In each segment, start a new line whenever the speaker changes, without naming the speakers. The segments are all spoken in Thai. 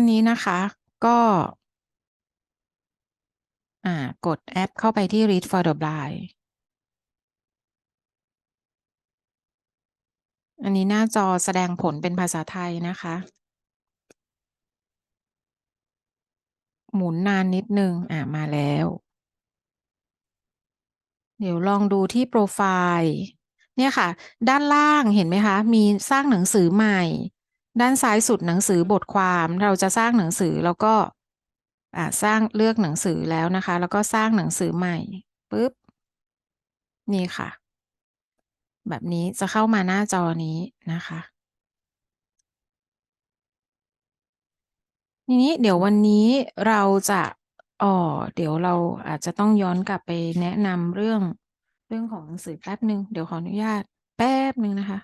อันนี้นะคะก็อ่ากดแอปเข้าไปที่ Read for the Blind อันนี้หน้าจอแสดงผลเป็นภาษาไทยนะคะ หมุนนานนิดนึง อ่ามาแล้ว เดี๋ยวลองดูที่โปรไฟล์ เนี่ยค่ะ ด้านล่างเห็นไหมคะ มีสร้างหนังสือใหม่ ด้านซ้ายสุดหนังสือบทความเราจะสร้างหนังสือแล้วก็สร้างเลือกหนังสือแล้วนะคะ แล้วก็สร้างหนังสือใหม่ปึ๊บนี่ค่ะ แบบนี้จะเข้ามาหน้าจอนี้นะคะทีนี้เดี๋ยววันนี้เราจะอ่อเดี๋ยวเราอาจจะต้องย้อนกลับไปแนะนำเรื่องเรื่องของหนังสือแป๊บหนึ่งเดี๋ยวขออนุญาตแป๊บหนึ่งนะคะ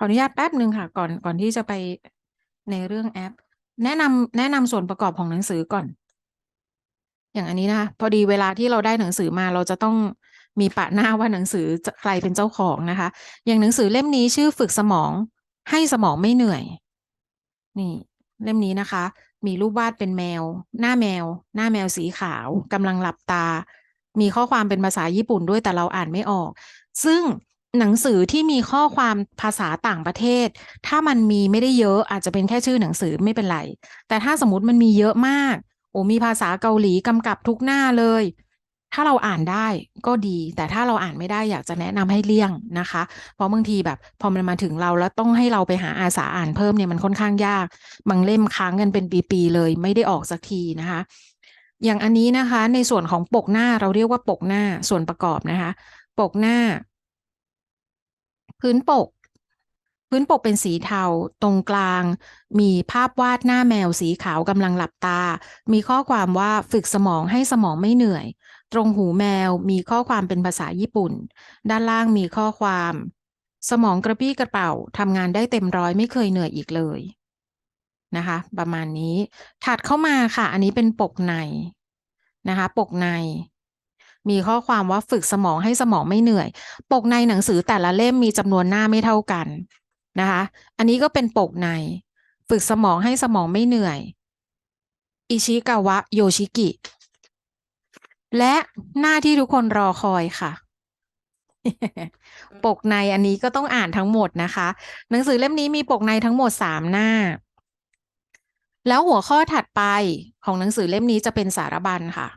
ออนุญาตแป๊บหนึ่งค่ะ ก่อนก่อนที่จะไปในเรื่องแอป แนะนำแนะนำส่วนประกอบของหนังสือก่อน อย่างอันนี้นะคะพอดีเวลาที่เราได้หนังสือมาเราจะต้องมีปะหน้าว่าหนังสือจะใครเป็นเจ้าของนะคะ อย่างหนังสือเล่มนี้ชื่อฝึกสมองให้สมองไม่เหนื่อย นี่เล่มนี้นะคะ มีรูปวาดเป็นแมว หน้าแมว หน้าแมวสีขาวกำลังหลับตา มีข้อความเป็นภาษาญี่ปุ่นด้วยแต่เราอ่านไม่ออก ซึ่ง หนังสือที่มีข้อความภาษาต่างประเทศ ถ้ามันมีไม่ได้เยอะอาจจะเป็นแค่ชื่อหนังสือไม่เป็นไร แต่ถ้าสมมติมันมีเยอะมาก โอ้มีภาษาเกาหลีกำกับทุกหน้าเลย ถ้าเราอ่านได้ก็ดี แต่ถ้าเราอ่านไม่ได้อยากจะแนะนำให้เลี่ยงนะคะ เพราะบางทีแบบพอมันมาถึงเราแล้วต้องให้เราไปหาอาสาอ่านเพิ่มเนี่ยมันค่อนข้างยาก บางเล่มค้างกันเป็นปีๆเลย ไม่ได้ออกสักทีนะคะ อย่างอันนี้นะคะ ในส่วนของปกหน้าเราเรียกว่าปกหน้าส่วนประกอบนะคะ ปกหน้า พื้นปก พื้นปกเป็นสีเทา ตรงกลาง มีภาพวาดหน้าแมวสีขาวกำลังหลับตา มีข้อความว่าฝึกสมองให้สมองไม่เหนื่อย ตรงหูแมวมีข้อความเป็นภาษาญี่ปุ่น ด้านล่างมีข้อความ สมองกระปี้กระเป๋าทำงานได้เต็มร้อยไม่เคยเหนื่อยอีกเลยนะคะ ประมาณนี้ถัดเข้ามาค่ะ อันนี้เป็นปกในนะคะ ปกใน มีข้อความว่าฝึกสมองให้สมองไม่เหนื่อย ปกในหนังสือแต่ละเล่มมีจำนวนหน้าไม่เท่ากันนะคะ อันนี้ก็เป็นปกใน ฝึกสมองให้สมองไม่เหนื่อย อิชิกาวะโยชิกิ และหน้าที่ทุกคนรอคอยค่ะปกในอันนี้ก็ต้องอ่านทั้งหมดนะคะ หนังสือเล่มนี้มีปกในทั้งหมดสามหน้า แล้วหัวข้อถัดไปของหนังสือเล่มนี้จะเป็นสารบัญค่ะ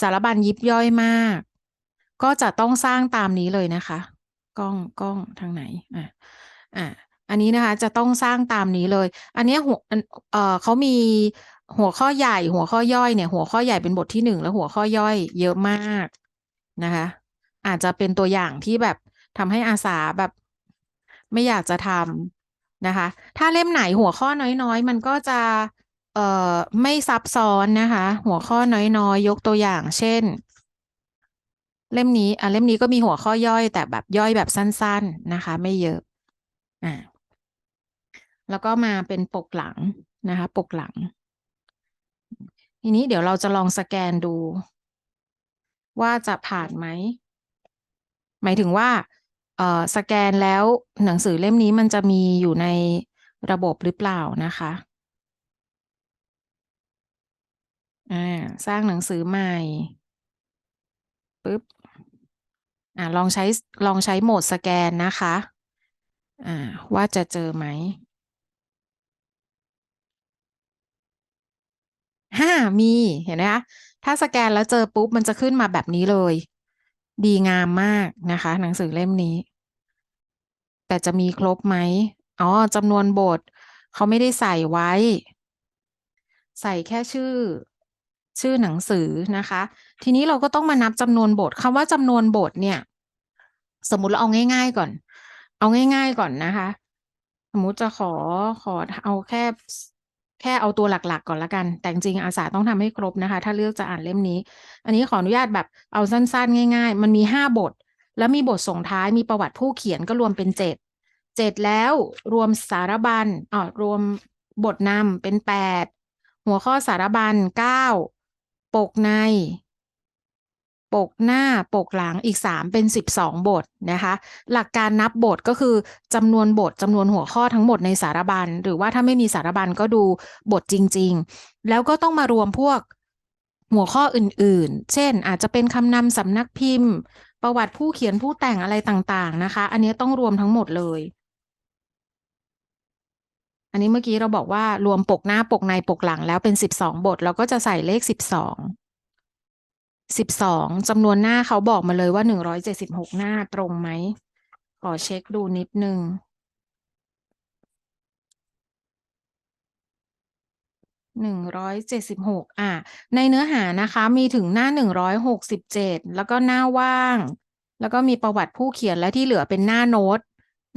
สารบัญยิบย่อยมาก ก็จะต้องสร้างตามนี้เลยนะคะ กล้องกล้องทางไหนอะอะอันนี้นะคะจะต้องสร้างตามนี้เลย อันเนี้ยหัวเอ่อเขามีหัวข้อใหญ่ หัวข้อย่อยเนี่ย หัวข้อใหญ่เป็นบทที่หนึ่งแล้วหัวข้อย่อยเยอะมากนะคะ อาจจะเป็นตัวอย่างที่แบบทำให้อาสาแบบ ไม่อยากจะทำนะคะ ถ้าเล่มไหนหัวข้อน้อยๆ มันก็จะ เอ่อไม่ซับซ้อนนะคะ หัวข้อน้อยๆยกตัวอย่าง เช่น เล่มนี้อะเล่มนี้ก็มีหัวข้อย่อย แต่แบบย่อยแบบสั้น ๆนะคะ ไม่เยอะอ่าแล้วก็มาเป็นปกหลังนะคะ ปกหลัง ทีนี้เดี๋ยวเราจะลองสแกนดู ว่าจะผ่านไหม หมายถึงว่าเอ่อสแกนแล้วหนังสือเล่มนี้มันจะมีอยู่ในระบบหรือเปล่านะคะ อ่า สร้างหนังสือใหม่ปึ๊บอ่าลองใช้ลองใช้โหมดสแกนนะคะ อ่า ว่าจะเจอไหมห้ามีเห็นไหมคะถ้าสแกนแล้วเจอปุ๊บมันจะขึ้นมาแบบนี้เลย ดีงามมากนะคะ หนังสือเล่มนี้ แต่จะมีครบไหมอ๋อจำนวนบท เขาไม่ได้ใส่ไว้ ใส่แค่ชื่อ ชื่อหนังสือนะคะ ทีนี้เราก็ต้องมานับจำนวนบทคำว่าจำนวนบทเนี่ย สมมุติเราเอาง่าย ๆก่อน เอาง่าย ๆก่อนนะคะ สมมุติจะขอขอเอาแค่แค่เอาตัวหลักๆก่อนล้วกัน แต่จริงอาสาต้องทำให้ครบนะคะ ถ้าเลือกจะอ่านเล่มนี้ อันนี้ขออนุญาตแบบเอาสั้น ๆ ง่าย ๆ มันมี5บท แล้วมีบทส่งท้ายมีประวัติผู้เขียนก็รวมเป็น7 7แล้วรวมสารบัญอ้อรวมบทนำเป็น8หัวข้อสารบัญ9 ปกใน ปกหน้าปกหลังอีก 3 เป็น 12 บทนะคะ หลักการนับบทก็คือจำนวนบทจำนวนหัวข้อทั้งหมดในสารบัญ หรือว่าถ้าไม่มีสารบัญก็ดูบทจริง ๆ แล้วก็ต้องมารวมพวกหัวข้ออื่นๆ เช่น อาจจะเป็นคำนำสำนักพิมพ์ ประวัติผู้เขียนผู้แต่งอะไรต่างๆนะคะ อันนี้ต้องรวมทั้งหมดเลย นนี้เมื่อกี้เราบอกว่ารวมปกหน้าปกในปกหลังแล้วเป็น12บสองบท เราก็จะใส่เลข12 12จำนวนหน้าเขาบอกมาเลยว่า176หน้าตรงไหม ขอเช็คดูนิดนึงหนึ่งร้อยเจ็ดสิบหกอะ ในเนื้อหานะคะมีถึงหน้าหนึ่งร้อยหกสิบเจ็ดแล้วก็หน้าว่าง แล้วก็มีประวัติผู้เขียนและที่เหลือเป็นหน้าโน้ต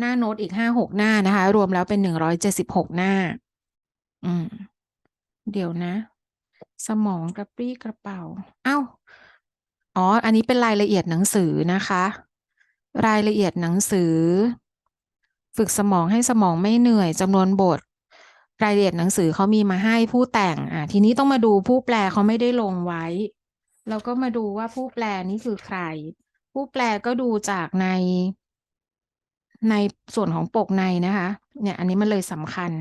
หน้าโน้ตอีกห้าหกหน้านะคะ รวมแล้วเป็นหนึ่งร้อยเจ็ดสิบหกหน้า อืม เดี๋ยวนะ สมองกระปรี้กระเป๋า เอ้า อ๋อ อันนี้เป็นรายละเอียดหนังสือนะคะ รายละเอียดหนังสือ ฝึกสมองให้สมองไม่เหนื่อยจำนวนบท รายละเอียดหนังสือเขามีมาให้ผู้แต่ง อะ ทีนี้ต้องมาดูผู้แปลเขาไม่ได้ลงไว้เราก็มาดูว่าผู้แปลนี้คือใคร ผู้แปลก็ดูจากใน ในส่วนของปกในนะคะเนี่ยอันนี้มันเลยสำคัญ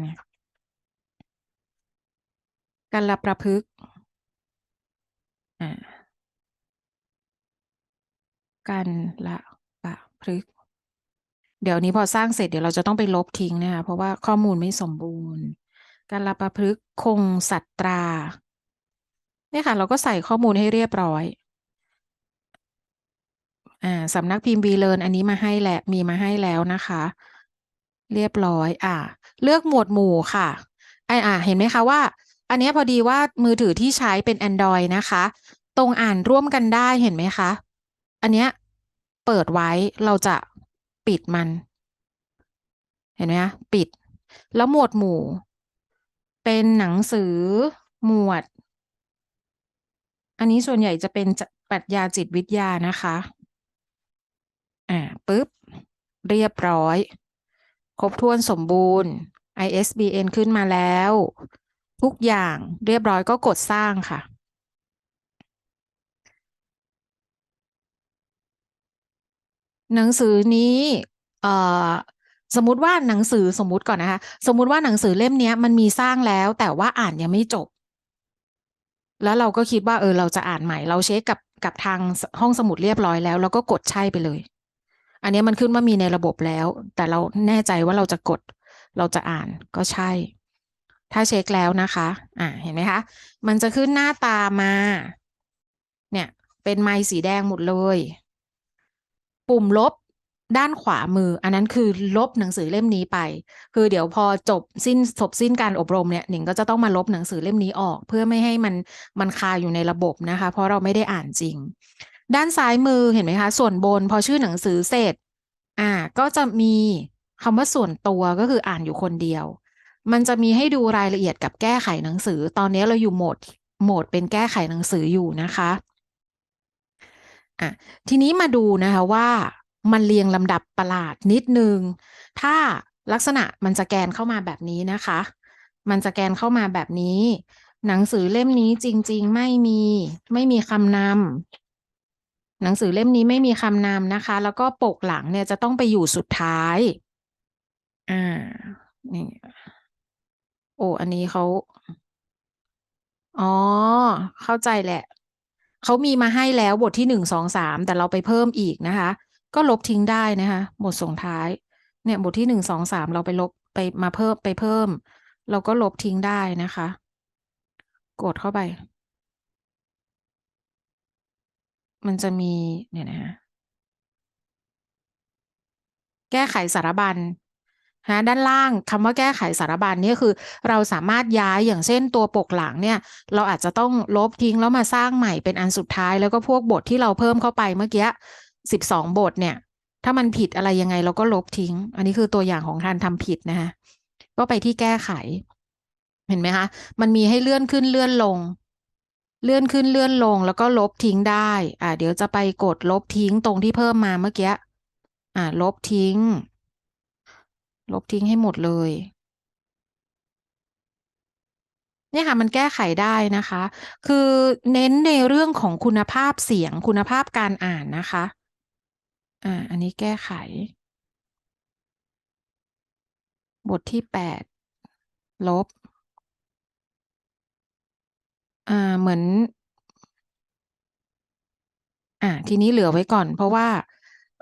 กันละประพฤกษ์อ่ากันละประพฤกษ์เดี๋ยวนี้พอสร้างเสร็จเดี๋ยวเราจะต้องไปลบทิ้งนะคะเพราะว่าข้อมูลไม่สมบูรณ์ การละประพฤกษ์คงสัตราเนี่ยค่ะ เราก็ใส่ข้อมูลให้เรียบร้อย อ่าสำนักพิมพ์บีเลินอันนี้มาให้แหละ มีมาให้แล้วนะคะ เรียบร้อย อ่า เลือกหมวดหมู่ค่ะไออ่า เห็นไหมคะว่า อันนี้พอดีว่ามือถือที่ใช้เป็น Android นะคะ ตรงอ่านร่วมกันได้เห็นไหมคะ อันเนี้ยเปิดไว้เราจะปิดมัน เห็นไหมคะปิด แล้วหมวดหมู่ เป็นหนังสือหมวด อันนี้ส่วนใหญ่จะเป็นปรัชญาจิตวิทยานะคะ อ่าปึ๊บ เรียบร้อย ครบถ้วนสมบูรณ์ ISBN ขึ้นมาแล้ว ทุกอย่างเรียบร้อยก็กดสร้างค่ะ หนังสือนี้เอ่อสมมติว่าหนังสือสมมติก่อนนะคะ สมมุติว่าหนังสือเล่มนี้มันมีสร้างแล้ว แต่ว่าอ่านยังไม่จบ แล้วเราก็คิดว่าเออเราจะอ่านใหม่ เราเช็คกับกับทางห้องสมุดเรียบร้อยแล้ว แล้วก็กดใช่ไปเลย อันนี้มันขึ้นว่ามีในระบบแล้ว แต่เราแน่ใจว่าเราจะกด เราจะอ่านก็ใช่ ถ้าเช็คแล้วนะคะ อ่าเห็นไหมคะ มันจะขึ้นหน้าตามา เนี่ย เป็นไม้สีแดงหมดเลย ปุ่มลบด้านขวามือ อันนั้นคือลบหนังสือเล่มนี้ไป คือเดี๋ยวพอจบสิ้นจบสิ้นการอบรมเนี่ยหนิงก็จะต้องมาลบหนังสือเล่มนี้ออก เพื่อไม่ให้มันมันคาอยู่ในระบบนะคะ เพราะเราไม่ได้อ่านจริง ด้านซ้ายมือเห็นไหมคะ ส่วนบนพอชื่อหนังสือเสร็จ อ่า ก็จะมีคำว่าส่วนตัวก็คืออ่านอยู่คนเดียว มันจะมีให้ดูรายละเอียดกับแก้ไขหนังสือ ตอนนี้เราอยู่โหมดโหมดเป็นแก้ไขหนังสืออยู่นะคะอะทีนี้มาดูนะคะว่ามันเรียงลำดับประหลาดนิดนึง ถ้าลักษณะมันจะแกนเข้ามาแบบนี้นะคะ มันจะแกนเข้ามาแบบนี้ หนังสือเล่มนี้จริง ๆ ไม่มี ไม่มีคำนำ หนังสือเล่มนี้ไม่มีคำนำนะคะ แล้วก็ปกหลังเนี่ยจะต้องไปอยู่สุดท้าย อ่า นี่ โอ้ อันนี้เขา อ๋อ เข้าใจแหละ เขามีมาให้แล้วบทที่หนึ่งสองสามแต่เราไปเพิ่มอีกนะคะ ก็ลบทิ้งได้นะคะ บทส่งท้าย เนี่ย บทที่หนึ่งสองสามเราไปลบไปมาเพิ่มไปเพิ่ม เราก็ลบทิ้งได้นะคะ กดเข้าไป มันจะมีเนี่ยนะฮะแก้ไขสารบัญฮะด้านล่างคำว่าแก้ไขสารบัญนี่คือ เราสามารถย้ายอย่างเช่นตัวปกหลังเนี่ย เราอาจจะต้องลบทิ้งแล้วมาสร้างใหม่เป็นอันสุดท้ายแล้วก็พวกบทที่เราเพิ่มเข้าไปเมื่อกี้สิบสองบทเนี่ย ถ้ามันผิดอะไรยังไงเราก็ลบทิ้ง อันนี้คือตัวอย่างของการทำผิดนะคะก็ไปที่แก้ไข เห็นไหมคะ มันมีให้เลื่อนขึ้นเลื่อนลง เลื่อนขึ้นเลื่อนลงแล้วก็ลบทิ้งได้ อ่าเดี๋ยวจะไปกดลบทิ้งตรงที่เพิ่มมาเมื่อกี้ อ่า ลบทิ้ง ลบทิ้งให้หมดเลย เนี่ยค่ะ มันแก้ไขได้นะคะ คือเน้นในเรื่องของคุณภาพเสียงคุณภาพการอ่านนะคะ อ่า อันนี้แก้ไข บทที่แปดลบ อ่า เหมือน อ่า ทีนี้เหลือไว้ก่อน เพราะว่า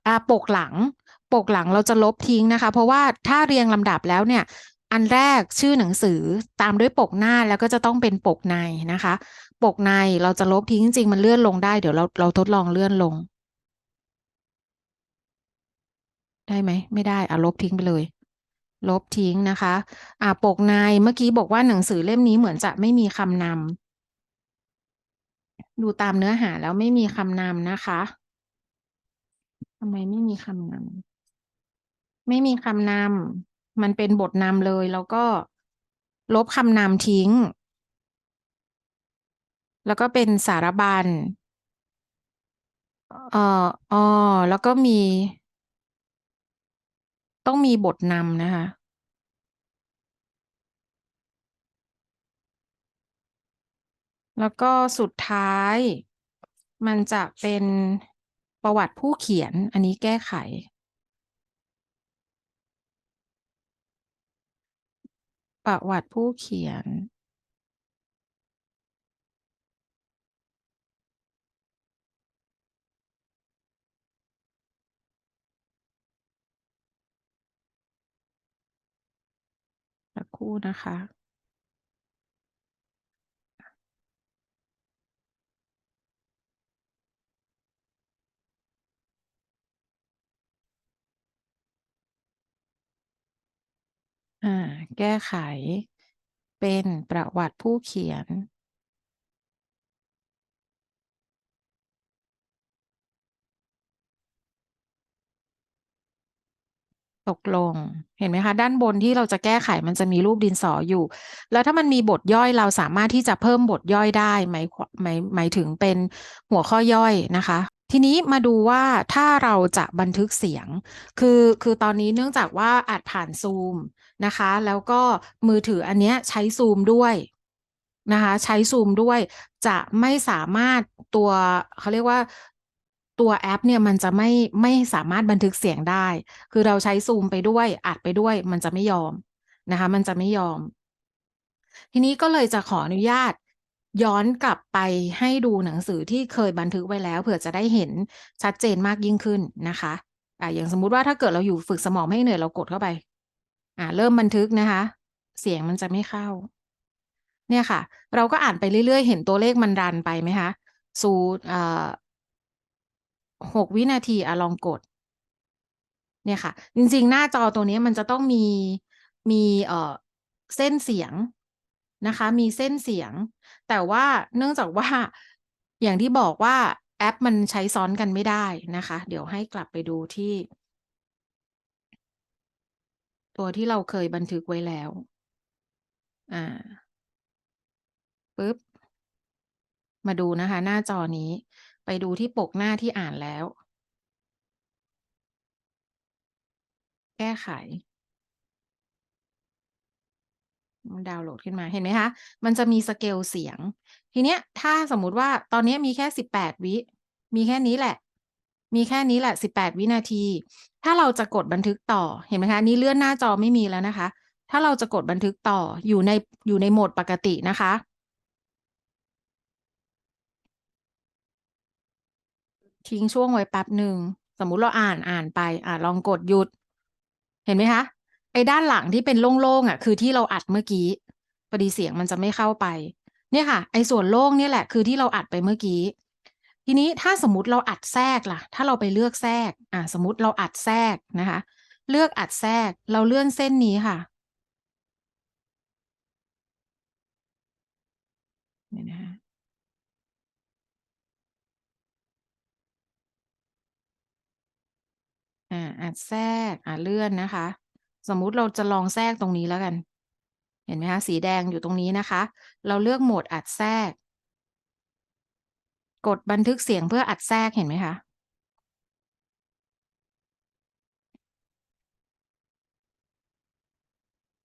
อ่า ปกหลัง ปกหลังเราจะลบทิ้งนะคะ เพราะว่าถ้าเรียงลำดับแล้วเนี่ย อันแรกชื่อหนังสือตามด้วยปกหน้าแล้วก็จะต้องเป็นปกในนะคะ ปกในเราจะลบทิ้งจริงๆมันเลื่อนลงได้เดี๋ยวเราเราทดลองเลื่อนลง ได้ไหม?ไม่ได้อ่าลบทิ้งไปเลย ลบทิ้งนะคะ อ่าปกในเมื่อกี้บอกว่าหนังสือเล่มนี้เหมือนจะไม่มีคำนำ ดูตามเนื้อหาแล้วไม่มีคำนำนะคะทำไมไม่มีคำนำไม่มีคำนำมันเป็นบทนำเลย แล้วก็ลบคำนำทิ้ง แล้วก็เป็นสารบัญเอ่ออ้อแล้วก็มี ต้องมีบทนำนะคะ แล้วก็สุดท้าย มันจะเป็นประวัติผู้เขียนอันนี้แก้ไข ประวัติผู้เขียนสักครู่นะคะ อ่า แก้ไข เป็นประวัติผู้เขียน ตกลง เห็นไหมคะ ด้านบนที่เราจะแก้ไขมันจะมีรูปดินสออยู่ แล้วถ้ามันมีบทย่อยเราสามารถที่จะเพิ่มบทย่อยได้หมายหมายหมายถึงเป็นหัวข้อย่อยนะคะ ทีนี้มาดูว่าถ้าเราจะบันทึกเสียง คือคือตอนนี้เนื่องจากว่าอัดผ่าน Zoom นะคะ แล้วก็มือถืออันเนี้ยใช้ Zoom ด้วยนะคะ ใช้ Zoom ด้วยจะไม่สามารถตัวเขาเรียกว่าตัวแอปเนี่ยมันจะไม่ไม่สามารถบันทึกเสียงได้ คือเราใช้ Zoom ไปด้วยอัดไปด้วย มันจะไม่ยอมนะคะ มันจะไม่ยอม ทีนี้ก็เลยจะขออนุญาต ย้อนกลับไปให้ดูหนังสือที่เคยบันทึกไว้แล้วเผื่อจะได้เห็นชัดเจนมากยิ่งขึ้นนะคะอ่าอย่างสมมุติว่าถ้าเกิดเราอยู่ฝึกสมองไม่ให้เหนื่อยเรากดเข้าไปอ่าเริ่มบันทึกนะคะ เสียงมันจะไม่เข้า เนี่ยค่ะ เราก็อ่านไปเรื่อยๆ เห็นตัวเลขมันรันไปไหมคะ?ศูนย์อ่า6วินาทีอ่าลองกด เนี่ยค่ะ จริงๆ หน้าจอตัวนี้มันจะต้องมีมีเอ่อเส้นเสียง นะคะ มีเส้นเสียง แต่ว่าเนื่องจากว่าอย่างที่บอกว่าแอปมันใช้ซ้อนกันไม่ได้นะคะ เดี๋ยวให้กลับไปดูที่ ตัวที่เราเคยบันทึกไว้แล้ว อ่าปึ๊บ มาดูนะคะ หน้าจอนี้ ไปดูที่ปกหน้าที่อ่านแล้ว แก้ไข ดาวน์โหลดขึ้นมาเห็นไหมคะ มันจะมีสเกลเสียง ทีเนี้ยถ้าสมมุติว่าตอนนี้มีแค่18วิ มีแค่นี้แหละ มีแค่นี้แหละ18วินาที ถ้าเราจะกดบันทึกต่อเห็นไหมคะนี้เลื่อนหน้าจอไม่มีแล้วนะคะ ถ้าเราจะกดบันทึกต่ออยู่ในอยู่ในโหมดปกตินะคะทิ้งช่วงไว้แป๊บหนึ่ง สมมุติเราอ่านอ่านไป อ่าลองกดหยุด เห็นไหมคะ ไอ้ด้านหลังที่เป็นโล่งๆอะ คือที่เราอัดเมื่อกี้พอดีเสียงมันจะไม่เข้าไป เนี่ยค่ะ ไอ้ส่วนโล่งเนี่ยแหละ คือที่เราอัดไปเมื่อกี้ ทีนี้ถ้าสมมติเราอัดแทรกล่ะ ถ้าเราไปเลือกแทรก อ่าสมมติเราอัดแทรกนะคะ เลือกอัดแทรกเราเลื่อนเส้นนี้ค่ะเดี๋ยวนะคะอาอัดแทรกอ่าเลื่อนนะคะ สมมุติเราจะลองแทรกตรงนี้แล้วกัน เห็นไหมคะสีแดงอยู่ตรงนี้นะคะ เราเลือกโหมดอัดแทรก กดบันทึกเสียงเพื่ออัดแทรกเห็นไหมคะ?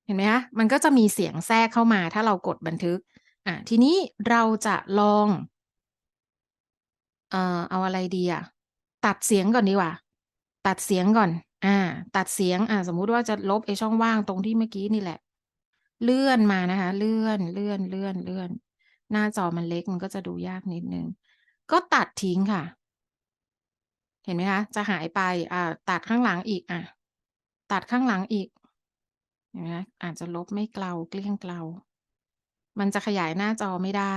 เห็นไหมคะมันก็จะมีเสียงแทรกเข้ามาถ้าเรากดบันทึก อะ ทีนี้เราจะลอง เอ่อ เอาอะไรดีอะตัดเสียงก่อนดีกว่า ตัดเสียงก่อน อ่า ตัดเสียง อ่า สมมุติว่าจะลบไอ้ช่องว่างตรงที่เมื่อกี้นี่แหละ เลื่อนมานะคะ เลื่อนเลื่อนเลื่อนเลื่อน หน้าจอมันเล็กมันก็จะดูยากนิดนึง ก็ตัดทิ้งค่ะ เห็นไหมคะ จะหายไป อ่า ตัดข้างหลังอีก อะ ตัดข้างหลังอีก เห็นไหมคะอาจจะลบไม่เกลาเกลี้ยงเกลา มันจะขยายหน้าจอไม่ได้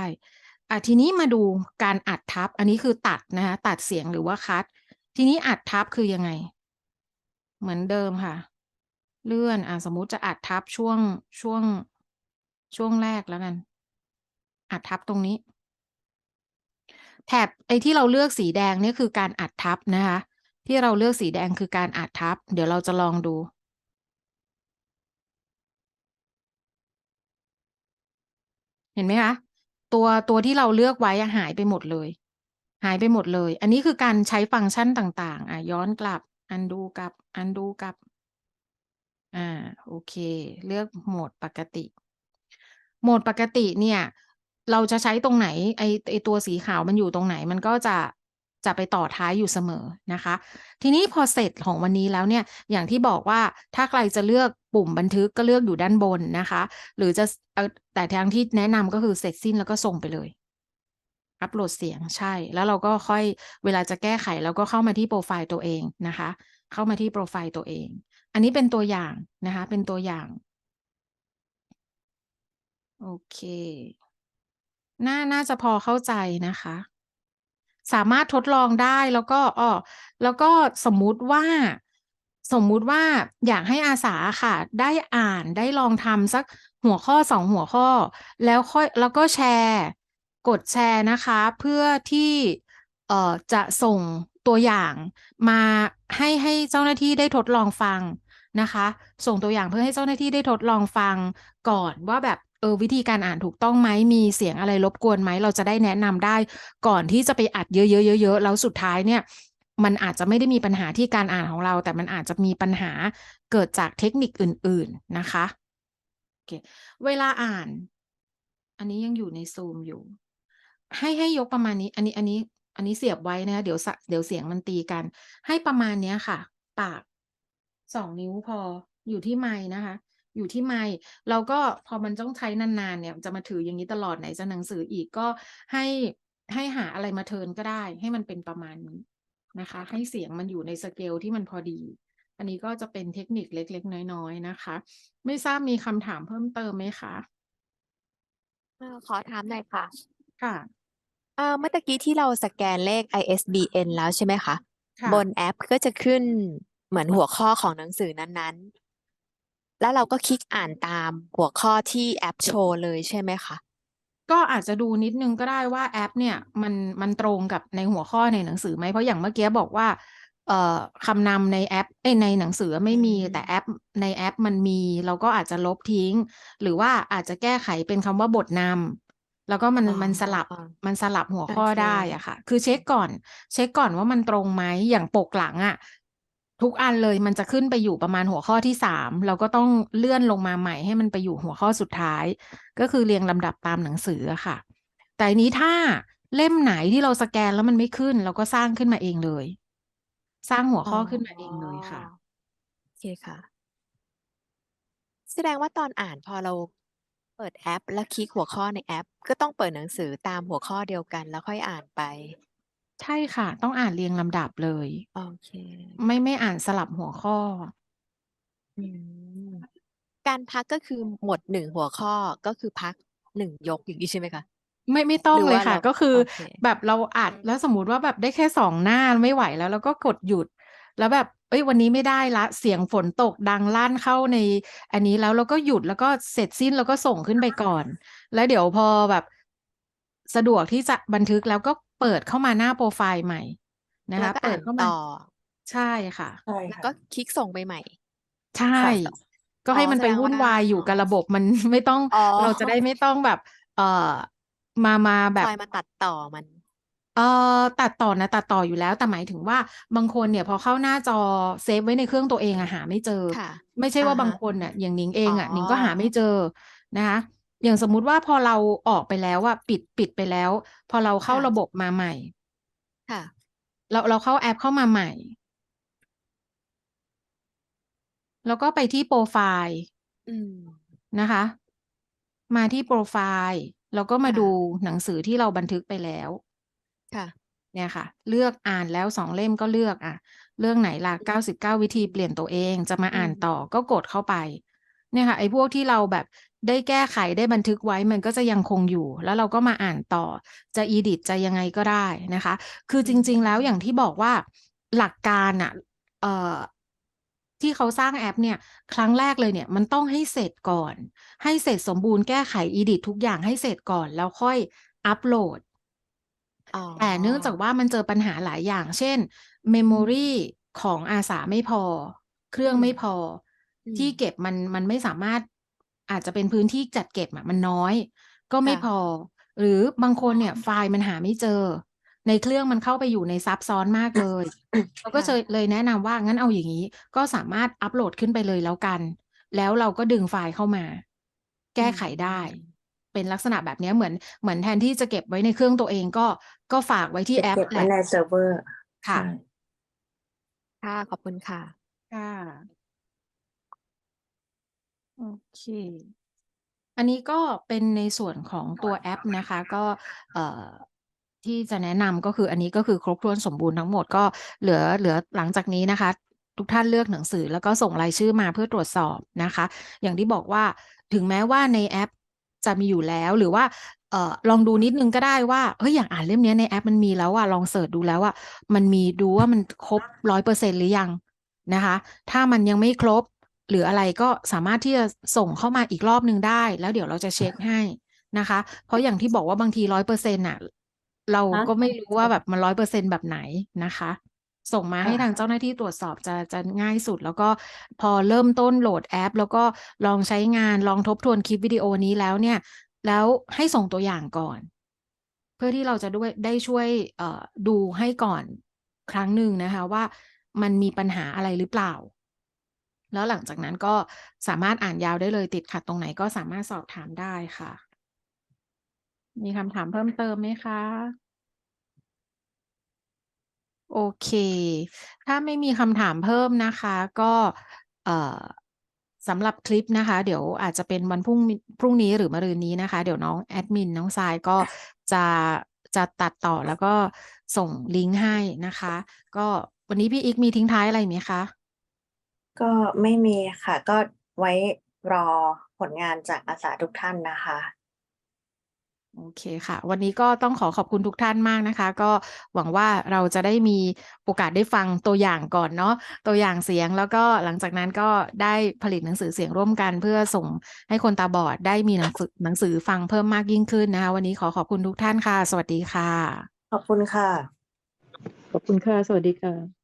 อะทีนี้มาดูการอัดทับ อันนี้คือตัดนะคะตัดเสียงหรือว่าคัด ทีนี้อัดทับคือยังไง เหมือนเดิมค่ะ เลื่อนอะสมมุติจะอัดทับช่วงช่วงช่วงแรกแล้วกัน อัดทับตรงนี้ แถบไอ้ที่เราเลือกสีแดงเนี่ยคือการอัดทับนะคะ ที่เราเลือกสีแดงคือการอัดทับ เดี๋ยวเราจะลองดูเห็นไหมคะตัวตัวที่เราเลือกไว้หายไปหมดเลย หายไปหมดเลย อันนี้คือการใช้ฟังก์ชันต่าง ๆ อะย้อนกลับ undo กลับ undo กลับ อ่า โอเค เลือกโหมดปกติ โหมดปกติเนี่ย เราจะใช้ตรงไหน ไอไอตัวสีขาวมันอยู่ตรงไหน มันก็จะจะไปต่อท้ายอยู่เสมอนะคะ ทีนี้พอเสร็จของวันนี้แล้วเนี่ย อย่างที่บอกว่าถ้าใครจะเลือกปุ่มบันทึกก็เลือกอยู่ด้านบนนะคะ หรือจะเออแต่ทางที่แนะนำก็คือเสร็จสิ้นแล้วก็ส่งไปเลย อัปโหลดเสียงใช่ แล้วเราก็ค่อยเวลาจะแก้ไขเราก็เข้ามาที่โปรไฟล์ตัวเองนะคะ เข้ามาที่โปรไฟล์ตัวเอง อันนี้เป็นตัวอย่างนะคะ เป็นตัวอย่าง โอเค น่าน่าจะพอเข้าใจนะคะ สามารถทดลองได้แล้วก็อ้อแล้วก็สมมุติว่าสมมุติว่าอยากให้อาสาค่ะ ได้อ่านได้ลองทำสักหัวข้อสองหัวข้อ แล้วค่อยแล้วก็แชร์ กดแชร์นะคะ เพื่อที่เอ่อจะส่งตัวอย่างมาให้ให้เจ้าหน้าที่ได้ทดลองฟังนะคะ ส่งตัวอย่างเพื่อให้เจ้าหน้าที่ได้ทดลองฟังก่อนว่าแบบเออวิธีการอ่านถูกต้องไหมมีเสียงอะไรรบกวนไหมเราจะได้แนะนำได้ ก่อนที่จะไปอัดเยอะๆเยอะๆแล้วสุดท้ายเนี่ย มันอาจจะไม่ได้มีปัญหาที่การอ่านของเรา แต่มันอาจจะมีปัญหาเกิดจากเทคนิคอื่น ๆนะคะโอเคเวลาอ่าน อันนี้ยังอยู่ในซูมอยู่ ให้ ให้ยกประมาณนี้ อันนี้ อันนี้ อันนี้เสียบไว้นะคะเดี๋ยวสะเดี๋ยวเสียงมันตีกัน ให้ประมาณเนี้ยค่ะ ปากสองนิ้วพอ อยู่ที่ไมค์นะคะ อยู่ที่ไมค์แล้วก็พอมันต้องใช้นานๆ เนี่ย จะมาถืออย่างนี้ตลอดไหนจะหนังสืออีกก็ให้ให้หาอะไรมาเทิร์นก็ได้ ให้มันเป็นประมาณนี้นะคะ ให้เสียงมันอยู่ในสเกลที่มันพอดี อันนี้ก็จะเป็นเทคนิคเล็กๆ น้อยๆ นะคะ ไม่ทราบมีคำถามเพิ่มเติมไหมคะ
เอ่อขอถามหน่อยค่ะ
ค่ะ
เอ่อเมื่อตะกี้ที่เราสแกนเลข ISBN แล้วใช่ไหมคะ
ค่ะ
บนแอปก็จะขึ้นเหมือนหัวข้อของหนังสือนั้นๆ แล้วเราก็คลิกอ่านตามหัวข้อที่แอปโชว์เลยใช่ไหมคะ
ก็อาจจะดูนิดนึงก็ได้ว่าแอปเนี่ยมันมันตรงกับในหัวข้อในหนังสือไหมเพราะอย่างเมื่อกี้บอกว่า เอ่อคำนำในแอปเอ้ยในหนังสือไม่มี
อืม
แต่แอปในแอปมันมี เราก็อาจจะลบทิ้ง หรือว่าอาจจะแก้ไขเป็นคำว่าบทนำ แล้วก็มัน
อ๋อ
มันสลับ
อ๋อ
มันสลับหัวข้อ
โอเค
ได้อะค่ะ คือเช็คก่อน เช็คก่อนว่ามันตรงไหมอย่างปกหลังอะทุกอันเลยมันจะขึ้นไปอยู่ประมาณหัวข้อที่สามเราก็ต้องเลื่อนลงมาใหม่ให้มันไปอยู่หัวข้อสุดท้าย ก็คือเรียงลำดับตามหนังสืออะค่ะ แต่อันนี้ถ้าเล่มไหนที่เราสแกนแล้วมันไม่ขึ้น เราก็สร้างขึ้นมาเองเลย สร้างหัวข้อขึ้นมาเองเลยค่ะ
โอเคค่ะ แสดงว่าตอนอ่านพอเรา เปิดแอป แล้วคลิกหัวข้อในแอป ก็ต้องเปิดหนังสือตามหัวข้อเดียวกันแล้วค่อยอ่านไป
ใช่ค่ะ ต้องอ่านเรียงลำดับเลย
โอเค
ไม่ไม่อ่านสลับหัวข้อ
อืม การพักก็คือหมดหนึ่งหัวข้อก็คือพักหนึ่งยกอย่างนี้ใช่ไหมคะ
ไม่ไม่ต้อง
หรือ
เลย
ว่า
ค่ะ
เรา
ก็คือ
โอเค
แบบเราอัดแล้วสมมุติว่าแบบได้แค่สองหน้าไม่ไหวแล้วเราก็กดหยุด แล้วแบบ เอ้ยวันนี้ไม่ได้ละ เสียงฝนตกดังลั่นเข้าใน อันนี้แล้วเราก็หยุดแล้วก็เสร็จสิ้นแล้วก็ส่งขึ้นไปก่อน แล้วเดี๋ยวพอแบบ สะดวกที่จะบันทึกแล้วก็เปิดเข้ามาหน้าโปรไฟล์ใหม่นะ
แล้ว
คะ
ก็
เปิ
อ่า
ด
น
เข้ามา
ต่อ
ใช่ค่ะ
ใช่
แล้ว
ค่ะ
ก็คลิกส่งไปใหม่
ใช่
ค่ะ
ก็ให้
อ๋อ
มัน
แส
ไป
ดง
วุ่น
ว่าวา
ยอยู่กับระบบมันไม่ต้อง
อ๋อ
เราจะได้ไม่ต้องแบบ เอ่อมามาแบ
ค
บ
อยมาตัดต่อมัน
เอ่อตัดต่อนะตัดต่ออยู่แล้ว แต่หมายถึงว่าบางคนเนี่ยพอเข้าหน้าจอเซฟไว้ในเครื่องตัวเองอะหาไม่เจอ
ค่ะ
ไม่ใช่ว่า
อ่าฮะ
บางคนน่ะอย่างหนิงเองอะ
อ๋อ
หนิงก็หาไม่เจอนะคะ อย่างสมมุติว่าพอเราออกไปแล้วอะปิดปิดไปแล้ว พอเราเข้า
ค่ะ
ระบบมาใหม่
ค่ะ
เราเราเข้าแอปเข้ามาใหม่ แล้วก็ไปที่โปรไฟล์
อืม
นะคะ มาที่โปรไฟล์แล้วก็มา
ค่ะ
ดูหนังสือที่เราบันทึกไปแล้ว
ค่ะ
เนี่ยค่ะ เลือกอ่านแล้วสองเล่มก็เลือกอะเรื่องไหนล่ะ
อืม
เก้าสิบเก้าวิธีเปลี่ยนตัวเองจะมา
อื
อ่าน
ม
ต่อก็กดเข้าไป เนี่ยค่ะไอ้พวกที่เราแบบได้แก้ไขได้บันทึกไว้มันก็จะยังคงอยู่ แล้วเราก็มาอ่านต่อจะอีดิทจะยังไงก็ได้นะคะ คือ
อื
จ
ม
ริง ๆ แล้วอย่างที่บอกว่าหลักการอะเอ่อที่เขาสร้างแอปเนี่ยครั้งแรกเลยเนี่ยมันต้องให้เสร็จก่อน ให้เสร็จสมบูรณ์แก้ไขอีดิททุกอย่างให้เสร็จก่อน แล้วค่อยอัปโหลด
อ๋อ
แต่เนื่องจากว่ามันเจอปัญหาหลายอย่าง เช่น
อืม
memory ของอาสาไม่พอ เครื่อ
อื
ง
ม
ไม่พอ
อื
ที่
ม
เก็บมันมันไม่สามารถอาจจะเป็นพื้นที่จัดเก็บอะมันน้อย ก็ไม่
ค่ะ
พอ หรือบางค
อ๋อ
นเนี่ยไฟล์มันหาไม่เจอ ในเครื่องมันเข้าไปอยู่ในซับซ้อนมากเลยเราก็
ค่ะ
เชยเลยแนะนำว่างั้นเอาอย่างงี้ ก็สามารถอัปโหลดขึ้นไปเลยแล้วกัน แล้วเราก็ดึงไฟล์เข้ามา
อื
แก้
ม
ไขได้ เป็นลักษณะแบบเนี้ยเหมือนเหมือนแทนที่จะเก็บไว้ในเครื่องตัวเองก็ก็ฝากไว้ที่
จะ
แอป
เก็บ
แห
ไว้
ละ
ในเซิร์ฟเวอร์
ค่ะ
ใช่
ค่ะ ขอบคุณค่ะ
ค่ะ โอเคอันนี้ก็เป็นในส่วนของตัวแอปนะคะ ก็เอ่อที่จะแนะนำก็คืออันนี้ก็คือครบถ้วนสมบูรณ์ทั้งหมดก็เหลือเหลือหลังจากนี้นะคะ ทุกท่านเลือกหนังสือแล้วก็ส่งรายชื่อมาเพื่อตรวจสอบนะคะ อย่างที่บอกว่าถึงแม้ว่าในแอป จะมีอยู่แล้วหรือว่าเออลองดูนิดนึงก็ได้ว่าเฮ้ยอย่ากอ่านเล่มนี้ในแอปมันมีแล้วอะลองเสิร์ชดูแล้วว่ามันมีดูว่ามันครบร้อยเปอร์เซ็นหรือยังนะคะ ถ้ามันยังไม่ครบหรืออะไรก็สามารถที่จะส่งเข้ามาอีกรอบหนึ่งได้ แล้วเดี๋ยวเราจะเช็คให้นะคะ เพราะอย่างที่บอกว่าบางทีร้อยเปอร์เซ็นต์่ะเราก็ไม่รู้ว่าแบบมันร้อยเปอร์เซ็นต์แบบไหนนะคะ ส่งมาให้
ค่ะ
ทางเจ้าหน้าที่ตรวจสอบจะจะง่ายสุด แล้วก็พอเริ่มต้นโหลดแอป แล้วก็ลองใช้งานลองทบทวนคลิปวิดีโอนี้แล้วเนี่ย แล้วให้ส่งตัวอย่างก่อน เพื่อที่เราจะด้วยได้ช่วยเอ่อดูให้ก่อนครั้งหนึ่งนะคะว่ามันมีปัญหาอะไรหรือเปล่า แล้วหลังจากนั้นก็สามารถอ่านยาวได้เลยติดขัดตรงไหนก็สามารถสอบถามได้ค่ะ มีคำถามเพิ่มเติมไหมคะ โอเค ถ้าไม่มีคำถามเพิ่มนะคะ ก็เอ่อสำหรับคลิปนะคะ เดี๋ยวอาจจะเป็นวันพรุ่งพรุ่งนี้หรือมะรืนนี้นะคะ เดี๋ยวน้องแอดมินน้องทรายก็จะจะตัดต่อแล้วก็ส่งลิงก์ให้นะคะ ก็วันนี้พี่อีกมีทิ้งท้ายอะไรไหมคะ
ก็ไม่มีค่ะ ก็ไว้รอผลงานจากอาสาทุกท่านนะคะ
โอเคค่ะ วันนี้ก็ต้องขอขอบคุณทุกท่านมากนะคะ ก็หวังว่าเราจะได้มีโอกาสได้ฟังตัวอย่างก่อนเนาะตัวอย่างเสียงแล้วก็หลังจากนั้นก็ได้ผลิตหนังสือเสียงร่วมกัน เพื่อส่งให้คนตาบอดได้มีหนังสือหนังสือฟังเพิ่มมากยิ่งขึ้นนะคะ วันนี้ขอขอบคุณทุกท่านค่ะ สวัสดีค่ะ
ขอบคุณค่ะ
ขอบคุณค่ะ สวัสดีค่ะ